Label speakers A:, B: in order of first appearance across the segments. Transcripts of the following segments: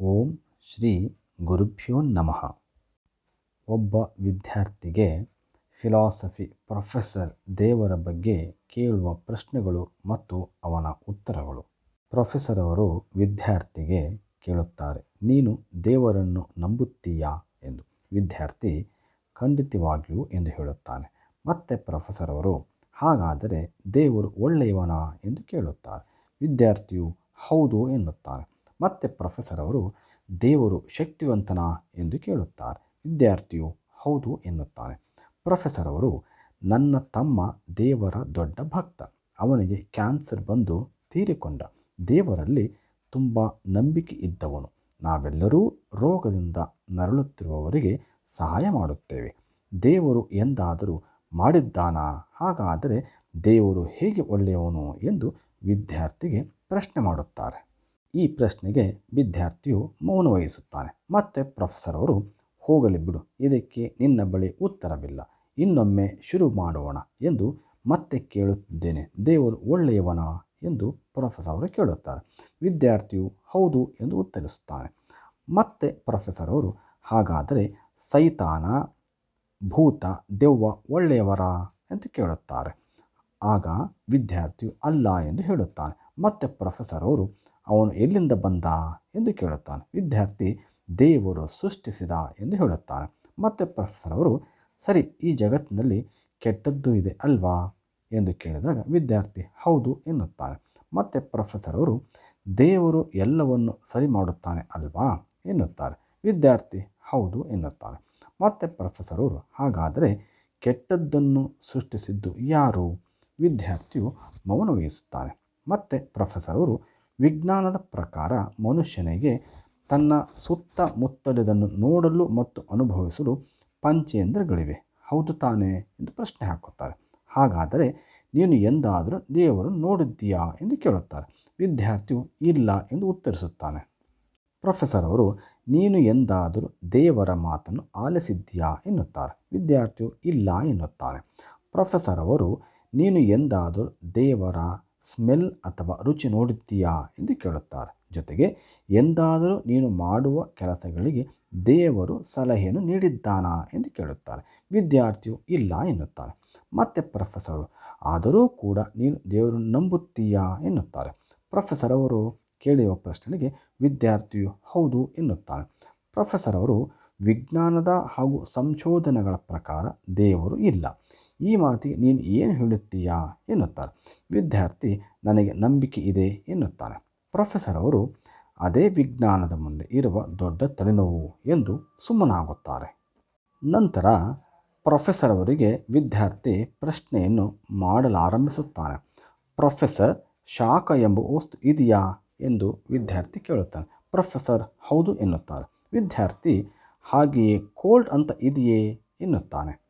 A: ಓಂ ಶ್ರೀ ಗುರುಭ್ಯೋ ನಮಃ. ಒಬ್ಬ ವಿದ್ಯಾರ್ಥಿಗೆ ಫಿಲಾಸಫಿ ಪ್ರೊಫೆಸರ್ ದೇವರ ಬಗ್ಗೆ ಕೇಳುವ ಪ್ರಶ್ನೆಗಳು ಮತ್ತು ಅವನ ಉತ್ತರಗಳು. ಪ್ರೊಫೆಸರ್ ಅವರು ವಿದ್ಯಾರ್ಥಿಗೆ ಕೇಳುತ್ತಾರೆ, ನೀನು ದೇವರನ್ನು ನಂಬುತ್ತೀಯಾ? ಎಂದು. ವಿದ್ಯಾರ್ಥಿ ಖಂಡಿತವಾಗಿಯೂ ಎಂದು ಹೇಳುತ್ತಾನೆ. ಮತ್ತೆ ಪ್ರೊಫೆಸರ್ ಅವರು, ಹಾಗಾದರೆ ದೇವರು ಒಳ್ಳೆಯವನಾ? ಎಂದು ಕೇಳುತ್ತಾರೆ. ವಿದ್ಯಾರ್ಥಿಯು, ಹೌದು ಎನ್ನುತ್ತಾನೆ. ಮತ್ತೆ ಪ್ರೊಫೆಸರ್ ಅವರು ದೇವರು ಶಕ್ತಿವಂತನ ಎಂದು ಕೇಳುತ್ತಾರೆ. ವಿದ್ಯಾರ್ಥಿಯು ಹೌದು ಎನ್ನುತ್ತಾನೆ. ಪ್ರೊಫೆಸರ್ ಅವರು, ನನ್ನ ತಮ್ಮ ದೇವರ ದೊಡ್ಡ ಭಕ್ತ. ಅವನಿಗೆ ಕ್ಯಾನ್ಸರ್ ಬಂದು ತೀರಿಕೊಂಡ. ದೇವರಲ್ಲಿ ತುಂಬ ನಂಬಿಕೆ ಇದ್ದವನು. ನಾವೆಲ್ಲರೂ ರೋಗದಿಂದ ನರಳುತ್ತಿರುವವರಿಗೆ ಸಹಾಯ ಮಾಡುತ್ತೇವೆ. ದೇವರು ಎಂದಾದರೂ ಮಾಡಿದ್ದಾನಾ? ಹಾಗಾದರೆ ದೇವರು ಹೇಗೆ ಒಳ್ಳೆಯವನು? ಎಂದು ವಿದ್ಯಾರ್ಥಿಗೆ ಪ್ರಶ್ನೆ ಮಾಡುತ್ತಾರೆ. ಈ ಪ್ರಶ್ನೆಗೆ ವಿದ್ಯಾರ್ಥಿಯು ಮೌನ ವಹಿಸುತ್ತಾನೆ ಮತ್ತೆ ಪ್ರೊಫೆಸರ್ ಅವರು, ಹೋಗಲಿ ಬಿಡು, ಇದಕ್ಕೆ ನಿನ್ನ ಬಳಿ ಉತ್ತರವಿಲ್ಲ. ಇನ್ನೊಮ್ಮೆ ಶುರು ಮಾಡೋಣ ಎಂದು ಮತ್ತೆ ಕೇಳುತ್ತಿದ್ದೇನೆ. ದೇವರು ಒಳ್ಳೆಯವನ ಎಂದು ಪ್ರೊಫೆಸರ್ ಅವರು ಕೇಳುತ್ತಾರೆ. ವಿದ್ಯಾರ್ಥಿಯು ಹೌದು ಎಂದು ಉತ್ತರಿಸುತ್ತಾನೆ ಮತ್ತೆ ಪ್ರೊಫೆಸರ್ ಅವರು, ಹಾಗಾದರೆ ಸೈತಾನ ಭೂತ ದೆವ್ವ ಒಳ್ಳೆಯವರ ಎಂದು ಕೇಳುತ್ತಾರೆ. ಆಗ ವಿದ್ಯಾರ್ಥಿಯು ಅಲ್ಲ ಎಂದು ಹೇಳುತ್ತಾನೆ. ಮತ್ತೆ ಪ್ರೊಫೆಸರ್ ಅವರು ಅವನು ಎಲ್ಲಿಂದ ಬಂದ ಎಂದು ಕೇಳುತ್ತಾನೆ. ವಿದ್ಯಾರ್ಥಿ, ದೇವರು ಸೃಷ್ಟಿಸಿದ ಎಂದು ಹೇಳುತ್ತಾನೆ. ಮತ್ತೆ ಪ್ರೊಫೆಸರ್ ಅವರು, ಸರಿ, ಈ ಜಗತ್ತಿನಲ್ಲಿ ಕೆಟ್ಟದ್ದು ಇದೆ ಅಲ್ವಾ? ಎಂದು ಕೇಳಿದಾಗ ವಿದ್ಯಾರ್ಥಿ, ಹೌದು ಎನ್ನುತ್ತಾನೆ ಮತ್ತೆ ಪ್ರೊಫೆಸರ್ ಅವರು, ದೇವರು ಎಲ್ಲವನ್ನು ಸರಿ ಮಾಡುತ್ತಾನೆ ಅಲ್ವಾ? ಎನ್ನುತ್ತಾರೆ. ವಿದ್ಯಾರ್ಥಿ, ಹೌದು ಎನ್ನುತ್ತಾನೆ ಮತ್ತೆ ಪ್ರೊಫೆಸರ್ ಅವರು, ಹಾಗಾದರೆ ಕೆಟ್ಟದ್ದನ್ನು ಸೃಷ್ಟಿಸಿದ್ದು ಯಾರು? ವಿದ್ಯಾರ್ಥಿಯು ಮೌನ ವಹಿಸುತ್ತಾನೆ ಮತ್ತೆ ಪ್ರೊಫೆಸರ್ ಅವರು ವಿಜ್ಞಾನದ ಪ್ರಕಾರ ಮನುಷ್ಯನಿಗೆ ತನ್ನ ಸುತ್ತಮುತ್ತಲಿದನ್ನು ನೋಡಲು ಮತ್ತು ಅನುಭವಿಸಲು ಪಂಚೇಂದ್ರಗಳಿವೆ. ಹೌದು ತಾನೇ? ಎಂದು ಪ್ರಶ್ನೆ ಹಾಕುತ್ತಾರೆ. ಹಾಗಾದರೆ ನೀನು ಎಂದಾದರೂ ದೇವರನ್ನು ನೋಡಿದ್ದೀಯಾ ಎಂದು ಕೇಳುತ್ತಾರೆ. ವಿದ್ಯಾರ್ಥಿಯು ಇಲ್ಲ ಎಂದು ಉತ್ತರಿಸುತ್ತಾನೆ. ಪ್ರೊಫೆಸರ್ ಅವರು, ನೀನು ಎಂದಾದರೂ ದೇವರ ಮಾತನ್ನು ಆಲಿಸಿದ್ದೀಯಾ ಎನ್ನುತ್ತಾರೆ. ವಿದ್ಯಾರ್ಥಿಯು ಇಲ್ಲ ಎನ್ನುತ್ತಾನೆ. ಪ್ರೊಫೆಸರ್ ಅವರು, ನೀನು ಎಂದಾದರೂ ದೇವರ ಸ್ಮೆಲ್ ಅಥವಾ ರುಚಿ ನೋಡುತ್ತೀಯಾ ಎಂದು ಕೇಳುತ್ತಾರೆ. ಜೊತೆಗೆ, ಎಂದಾದರೂ ನೀನು ಮಾಡುವ ಕೆಲಸಗಳಿಗೆ ದೇವರು ಸಲಹೆಯನ್ನು ನೀಡಿದ್ದಾನಾ ಎಂದು ಕೇಳುತ್ತಾರೆ. ವಿದ್ಯಾರ್ಥಿಯು ಇಲ್ಲ ಎನ್ನುತ್ತಾರೆ. ಮತ್ತೆ ಪ್ರೊಫೆಸರು, ಆದರೂ ಕೂಡ ನೀನು ದೇವರನ್ನು ನಂಬುತ್ತೀಯಾ ಎನ್ನುತ್ತಾರೆ. ಪ್ರೊಫೆಸರ್ ಅವರು ಕೇಳಿರುವ ಪ್ರಶ್ನೆಗೆ ವಿದ್ಯಾರ್ಥಿಯು ಹೌದು ಎನ್ನುತ್ತಾರೆ ಪ್ರೊಫೆಸರ್ ಅವರು, ವಿಜ್ಞಾನದ ಹಾಗೂ ಸಂಶೋಧನೆಗಳ ಪ್ರಕಾರ ದೇವರು ಇಲ್ಲ. ಈ ಮಾತಿಗೆ ನೀನು ಏನು ಹೇಳುತ್ತೀಯಾ ಎನ್ನುತ್ತಾರೆ. ವಿದ್ಯಾರ್ಥಿ, ನನಗೆ ನಂಬಿಕೆ ಇದೆ ಎನ್ನುತ್ತಾನೆ ಪ್ರೊಫೆಸರ್ ಅವರು, ಅದೇ ವಿಜ್ಞಾನದ ಮುಂದೆ ಇರುವ ದೊಡ್ಡ ತಲೆನೋವು ಎಂದು ಸುಮ್ಮನಾಗುತ್ತಾರೆ. ನಂತರ ಪ್ರೊಫೆಸರ್ ಅವರಿಗೆ ವಿದ್ಯಾರ್ಥಿ ಪ್ರಶ್ನೆಯನ್ನು ಮಾಡಲಾರಂಭಿಸುತ್ತಾನೆ. ಪ್ರೊಫೆಸರ್, ಶಾಖ ಎಂಬ ವಸ್ತು ಇದೆಯಾ ಎಂದು ವಿದ್ಯಾರ್ಥಿ ಕೇಳುತ್ತಾನೆ. ಪ್ರೊಫೆಸರ್, ಹೌದು ಎನ್ನುತ್ತಾರೆ. ವಿದ್ಯಾರ್ಥಿ, ಹಾಗೆಯೇ ಕೋಲ್ಡ್ ಅಂತ ಇದೆಯೇ ಎನ್ನುತ್ತಾನೆ.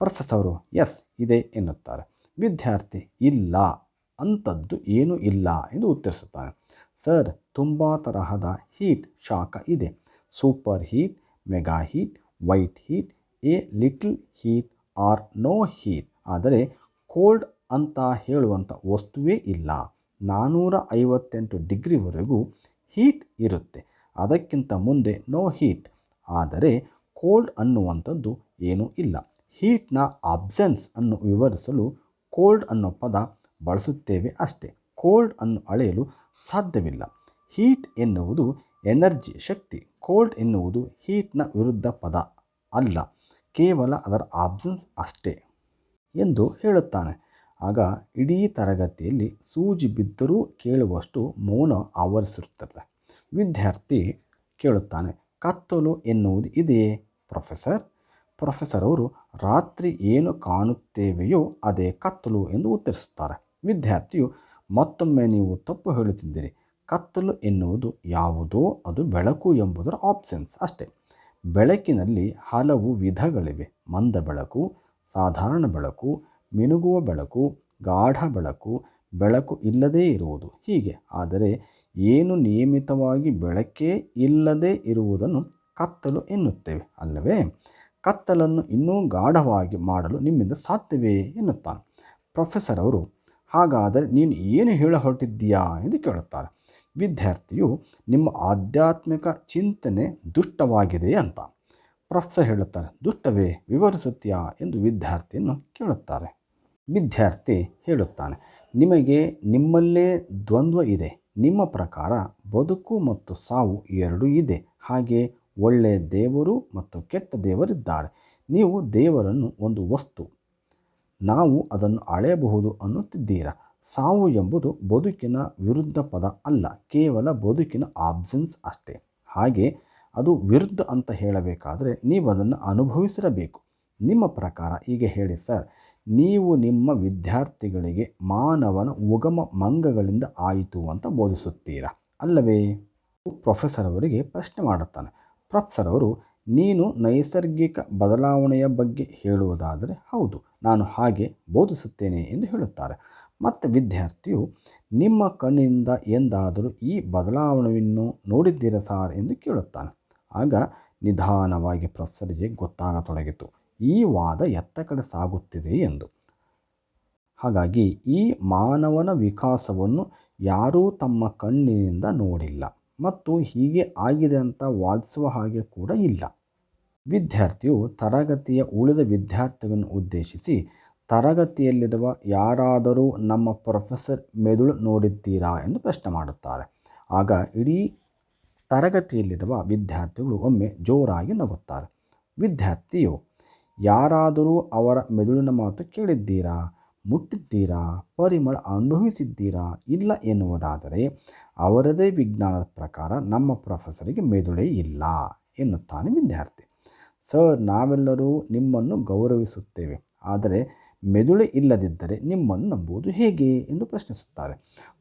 A: ಪ್ರೊಫೆಸರು ಎಸ್ ಇದೆ ಎನ್ನುತ್ತಾರೆ. ವಿದ್ಯಾರ್ಥಿ ಇಲ್ಲ, ಅಂಥದ್ದು ಏನೂ ಇಲ್ಲ ಎಂದು ಉತ್ತರಿಸುತ್ತಾನೆ ಸರ್, ತುಂಬ ತರಹದ ಹೀಟ್ ಶಾಖ ಇದೆ. Super heat, mega heat, white heat, a little heat or no heat. ಆದರೆ ಕೋಲ್ಡ್ ಅಂತ ಹೇಳುವಂಥ ವಸ್ತುವೇ ಇಲ್ಲ. ನಾನ್ನೂರ ಐವತ್ತೆಂಟು ಡಿಗ್ರಿವರೆಗೂ ಹೀಟ್ ಇರುತ್ತೆ. ಅದಕ್ಕಿಂತ ಮುಂದೆ ನೋ ಹೀಟ್. ಆದರೆ ಕೋಲ್ಡ್ ಅನ್ನುವಂಥದ್ದು ಏನೂ ಇಲ್ಲ. ಹೀಟ್ನ ಅಬ್ಸೆನ್ಸ್ ಅನ್ನು ವಿವರಿಸಲು ಕೋಲ್ಡ್ ಅನ್ನೋ ಪದ ಬಳಸುತ್ತೇವೆ ಅಷ್ಟೇ. ಕೋಲ್ಡ್ ಅನ್ನು ಅಳೆಯಲು ಸಾಧ್ಯವಿಲ್ಲ. ಹೀಟ್ ಎನ್ನುವುದು ಎನರ್ಜಿ ಶಕ್ತಿ. ಕೋಲ್ಡ್ ಎನ್ನುವುದು ಹೀಟ್ನ ವಿರುದ್ಧ ಪದ ಅಲ್ಲ. ಕೇವಲ ಅದರ ಆಬ್ಸೆನ್ಸ್ ಅಷ್ಟೇ ಎಂದು ಹೇಳುತ್ತಾನೆ. ಆಗ ಇಡೀ ತರಗತಿಯಲ್ಲಿ ಸೂಜಿ ಬಿದ್ದರೂ ಕೇಳುವಷ್ಟು ಮೌನ ಆವರಿಸಿರುತ್ತದೆ. ವಿದ್ಯಾರ್ಥಿ ಕೇಳುತ್ತಾನೆ, ಕತ್ತಲು ಎನ್ನುವುದು ಇದೆಯೇ, ಪ್ರೊಫೆಸರ್? ಪ್ರೊಫೆಸರ್ ಅವರು ರಾತ್ರಿ ಏನು ಕಾಣುತ್ತೇವೆಯೋ ಅದೇ ಕತ್ತಲು ಎಂದು ಉತ್ತರಿಸುತ್ತಾರೆ. ವಿದ್ಯಾರ್ಥಿಯು, ಮತ್ತೊಮ್ಮೆ ನೀವು ತಪ್ಪು ಹೇಳುತ್ತಿದ್ದೀರಿ. ಕತ್ತಲು ಎನ್ನುವುದು ಯಾವುದೋ ಅದು ಬೆಳಕು ಎಂಬುದರ ಆಪ್ಷನ್ಸ್ ಅಷ್ಟೇ. ಬೆಳಕಿನಲ್ಲಿ ಹಲವು ವಿಧಗಳಿವೆ. ಮಂದ ಬೆಳಕು, ಸಾಧಾರಣ ಬೆಳಕು, ಮಿನುಗುವ ಬೆಳಕು, ಗಾಢ ಬೆಳಕು ಬೆಳಕು ಇಲ್ಲದೇ ಇರುವುದು. ಹೀಗೆ, ಆದರೆ ಏನು ನಿಯಮಿತವಾಗಿ ಬೆಳಕೇ ಇಲ್ಲದೇ ಇರುವುದನ್ನು ಕತ್ತಲು ಎನ್ನುತ್ತೇವೆ ಅಲ್ಲವೇ? ಕತ್ತಲನ್ನು ಇನ್ನೂ ಗಾಢವಾಗಿ ಮಾಡಲು ನಿಮ್ಮಿಂದ ಸಾಧ್ಯವೇ ಎನ್ನುತ್ತಾನೆ. ಪ್ರೊಫೆಸರ್ ಅವರು, ಹಾಗಾದರೆ ನೀನು ಏನು ಹೇಳ ಹೊರಟಿದ್ದೀಯಾ ಎಂದು ಕೇಳುತ್ತಾರೆ. ವಿದ್ಯಾರ್ಥಿಯು, ನಿಮ್ಮ ಆಧ್ಯಾತ್ಮಿಕ ಚಿಂತನೆ ದುಷ್ಟವಾಗಿದೆ ಅಂತ. ಪ್ರೊಫೆಸರ್ ಹೇಳುತ್ತಾರೆ, ದುಷ್ಟವೇ, ವಿವರಿಸುತ್ತೀಯಾ ಎಂದು ವಿದ್ಯಾರ್ಥಿಯನ್ನು ಕೇಳುತ್ತಾರೆ. ವಿದ್ಯಾರ್ಥಿ ಹೇಳುತ್ತಾನೆ, ನಿಮಗೆ ನಿಮ್ಮಲ್ಲೇ ದ್ವಂದ್ವ ಇದೆ. ನಿಮ್ಮ ಪ್ರಕಾರ ಬದುಕು ಮತ್ತು ಸಾವು ಎರಡೂ ಇದೆ. ಹಾಗೆ ಒಳ್ಳೆಯ ದೇವರು ಮತ್ತು ಕೆಟ್ಟ ದೇವರಿದ್ದಾರೆ. ನೀವು ದೇವರನ್ನು ಒಂದು ವಸ್ತು, ನಾವು ಅದನ್ನು ಅಳೆಯಬಹುದು ಅನ್ನುತ್ತಿದ್ದೀರಾ? ಸಾವು ಎಂಬುದು ಬದುಕಿನ ವಿರುದ್ಧ ಪದ ಅಲ್ಲ, ಕೇವಲ ಬದುಕಿನ ಆಬ್ಸೆನ್ಸ್ ಅಷ್ಟೇ. ಹಾಗೆ ಅದು ವಿರುದ್ಧ ಅಂತ ಹೇಳಬೇಕಾದರೆ ನೀವು ಅದನ್ನು ಅನುಭವಿಸಿರಬೇಕು. ನಿಮ್ಮ ಪ್ರಕಾರ ಈಗ ಹೇಳಿ, ಸರ್, ನೀವು ನಿಮ್ಮ ವಿದ್ಯಾರ್ಥಿಗಳಿಗೆ ಮಾನವನ ಉಗಮ ಮಂಗಗಳಿಂದ ಆಯಿತು ಅಂತ ಬೋಧಿಸುತ್ತೀರಾ? ಅಲ್ಲವೇ? ಪ್ರೊಫೆಸರ್ ಅವರಿಗೆ ಪ್ರಶ್ನೆ ಮಾಡುತ್ತಾನೆ. ಪ್ರೊಫೆಸರ್ ಅವರು, ನೀನು ನೈಸರ್ಗಿಕ ಬದಲಾವಣೆಯ ಬಗ್ಗೆ ಹೇಳುವುದಾದರೆ ಹೌದು, ನಾನು ಹಾಗೆ ಬೋಧಿಸುತ್ತೇನೆ ಎಂದು ಹೇಳುತ್ತಾರೆ. ಮತ್ತು ವಿದ್ಯಾರ್ಥಿಯು, ನಿಮ್ಮ ಕಣ್ಣಿನಿಂದ ಎಂದಾದರೂ ಈ ಬದಲಾವಣೆಯನ್ನು ನೋಡಿದ್ದೀರಾ ಸಾರ್? ಎಂದು ಕೇಳುತ್ತಾನೆ. ಆಗ ನಿಧಾನವಾಗಿ ಪ್ರೊಫೆಸರಿಗೆ ಗೊತ್ತಾಗತೊಡಗಿತು. ಈ ವಾದ ಎತ್ತ ಕಡೆ ಸಾಗುತ್ತಿದೆ ಎಂದು. ಹಾಗಾಗಿ ಈ ಮಾನವನ ವಿಕಾಸವನ್ನು ಯಾರೂ ತಮ್ಮ ಕಣ್ಣಿನಿಂದ ನೋಡಿಲ್ಲ. ಮತ್ತು ಹೀಗೆ ಆಗಿದೆ ಅಂತ ವಾದಿಸುವ ಹಾಗೆ ಕೂಡ ಇಲ್ಲ. ವಿದ್ಯಾರ್ಥಿಯು ತರಗತಿಯ ಉಳಿದ ವಿದ್ಯಾರ್ಥಿಗಳನ್ನು ಉದ್ದೇಶಿಸಿ ತರಗತಿಯಲ್ಲಿರುವ ಯಾರಾದರೂ ನಮ್ಮ ಪ್ರೊಫೆಸರ್ ಮೆದುಳು ನೋಡಿದ್ದೀರಾ ಎಂದು ಪ್ರಶ್ನೆ ಮಾಡುತ್ತಾರೆ. ಆಗ ಇಡೀ ತರಗತಿಯಲ್ಲಿರುವ ವಿದ್ಯಾರ್ಥಿಗಳು ಒಮ್ಮೆ ಜೋರಾಗಿ ನಗುತ್ತಾರೆ. ವಿದ್ಯಾರ್ಥಿಯು, ಯಾರಾದರೂ ಅವರ ಮೆದುಳಿನ ಮಾತು ಕೇಳಿದ್ದೀರಾ? ಮುಟ್ಟಿದ್ದೀರಾ ಪರಿಮಳ ಅನುಭವಿಸಿದ್ದೀರಾ? ಇಲ್ಲ ಎನ್ನುವುದಾದರೆ ಅವರದೇ ವಿಜ್ಞಾನದ ಪ್ರಕಾರ ನಮ್ಮ ಪ್ರೊಫೆಸರಿಗೆ ಮೆದುಳೇ ಇಲ್ಲ ಎನ್ನುತ್ತಾನೆ ವಿದ್ಯಾರ್ಥಿ. ಸರ್, ನಾವೆಲ್ಲರೂ ನಿಮ್ಮನ್ನು ಗೌರವಿಸುತ್ತೇವೆ. ಆದರೆ ಮೆದುಳೆ ಇಲ್ಲದಿದ್ದರೆ ನಿಮ್ಮನ್ನು ನಂಬುವುದು ಹೇಗೆ? ಎಂದು ಪ್ರಶ್ನಿಸುತ್ತಾರೆ.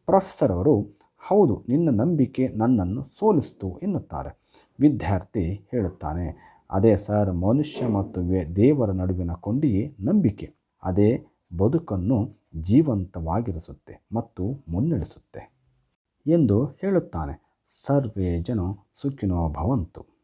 A: ಪ್ರೊಫೆಸರ್ ಅವರು, ಹೌದು, ನಿನ್ನ ನಂಬಿಕೆ ನನ್ನನ್ನು ಸೋಲಿಸ್ತು ಎನ್ನುತ್ತಾರೆ. ವಿದ್ಯಾರ್ಥಿ ಹೇಳುತ್ತಾನೆ, ಅದೇ ಸರ್, ಮನುಷ್ಯ ಮತ್ತು ದೇವರ ನಡುವಿನ ಕೊಂಡಿಯೇ ನಂಬಿಕೆ. ಅದೇ ಬದುಕನ್ನು ಜೀವಂತವಾಗಿರಿಸುತ್ತೆ ಮತ್ತು ಮುನ್ನಡೆಸುತ್ತೆ ಎಂದು ಹೇಳುತ್ತಾನೆ. ಸರ್ವೇ ಜನ ಸುಖಿನೋ ಭವಂತು.